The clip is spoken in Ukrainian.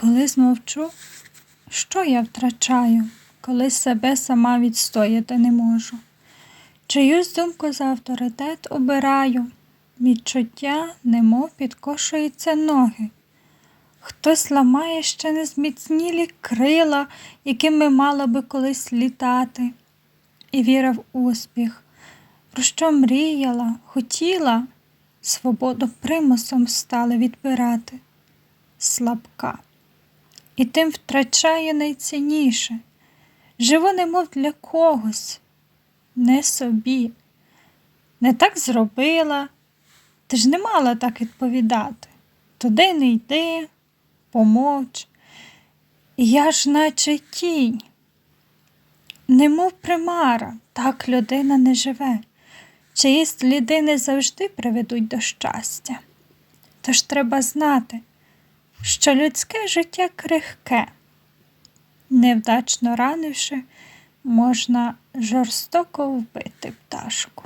Коли змовчу, що я втрачаю, коли себе сама відстояти не можу? Чиюсь думку за авторитет обираю, відчуття, немов підкошуються ноги. Хтось ламає ще незміцнілі крила, якими мала би колись літати, і віра в успіх, про що мріяла, хотіла, свободу примусом стали відбирати. Слабка. І тим втрачаю найцінніше. Живу немов для когось, не собі. Не так зробила, ти ж не мала так відповідати. Туди не йди, помовч. Я ж наче тінь. Немов примара, так людина не живе. Чиї сліди завжди приведуть до щастя. Тож треба знати, що людське життя крихке, невдачно ранивши, можна жорстоко вбити пташку.